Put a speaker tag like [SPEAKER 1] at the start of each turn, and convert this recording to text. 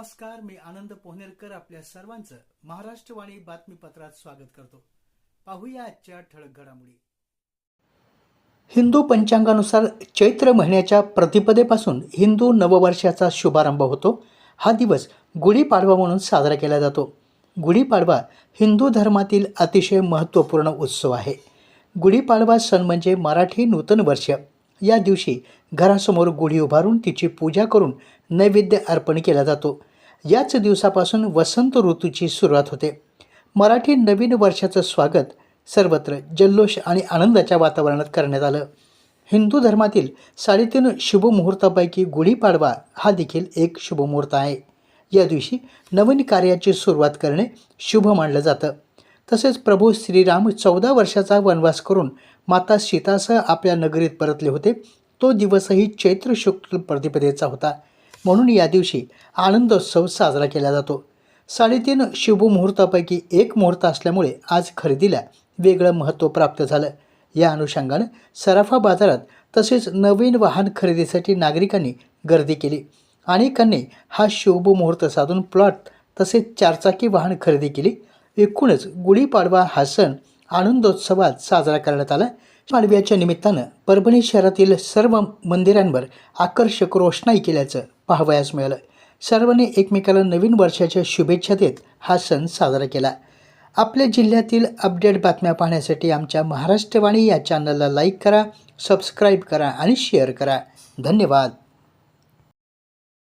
[SPEAKER 1] नमस्कार मी आनंद पोहनेरकर आपल्या सर्वांचं महाराष्ट्रवाणी बातमीपत्रात स्वागत करतो. पाहूया आजच्या ठळक घडामोडी. हिंदू पंचांगानुसार चैत्र महिन्याच्या प्रतिपदेपासून हिंदू नववर्षाचा शुभारंभ होतो. हा दिवस गुढीपाडवा म्हणून साजरा केला जातो. गुढीपाडवा हिंदू धर्मातील अतिशय महत्त्वपूर्ण उत्सव आहे. गुढीपाडवा सण म्हणजे मराठी नूतन वर्ष. या दिवशी घरासमोर गुढी उभारून तिची पूजा करून नैवेद्य अर्पण केला जातो. याच दिवसापासून वसंत ऋतूची सुरुवात होते. मराठी नवीन वर्षाचं स्वागत सर्वत्र जल्लोष आणि आनंदाच्या वातावरणात करण्यात आलं. हिंदू धर्मातील साडेतीन शुभमुहूर्तापैकी गुढीपाडवा हा देखील एक शुभमुहूर्त आहे. या दिवशी नवीन कार्याची सुरुवात करणे शुभ मानलं जातं. तसेच प्रभू श्रीराम चौदा वर्षाचा वनवास करून माता सीतासह आपल्या नगरीत परतले होते. तो दिवसही चैत्र शुक्ल प्रतिपदेचा होता. म्हणून या दिवशी आनंदोत्सव साजरा केला जातो. साडेतीन शुभमुहूर्तापैकी एक मुहूर्त असल्यामुळे आज खरेदीला वेगळं महत्त्व प्राप्त झालं. या अनुषंगानं सराफा बाजारात तसेच नवीन वाहन खरेदीसाठी नागरिकांनी गर्दी केली. अनेकांनी हा शुभ मुहूर्त साधून प्लॉट तसेच चारचाकी वाहन खरेदी केली. एकूणच गुढीपाडवा हा सण आनंदोत्सवात साजरा करण्यात आला. पाडव्याच्या निमित्तानं परभणी शहरातील सर्व मंदिरांवर आकर्षक रोषणाई केल्याचं पाहावयास मिळालं. सर्वांनी एकमेकाला नवीन वर्षाच्या शुभेच्छा देत हा सण साजरा केला. आपल्या जिल्ह्यातील अपडेट बातम्या पाहण्यासाठी आमच्या महाराष्ट्रवाणी या चॅनलला लाईक करा सबस्क्राईब करा आणि शेअर करा. धन्यवाद.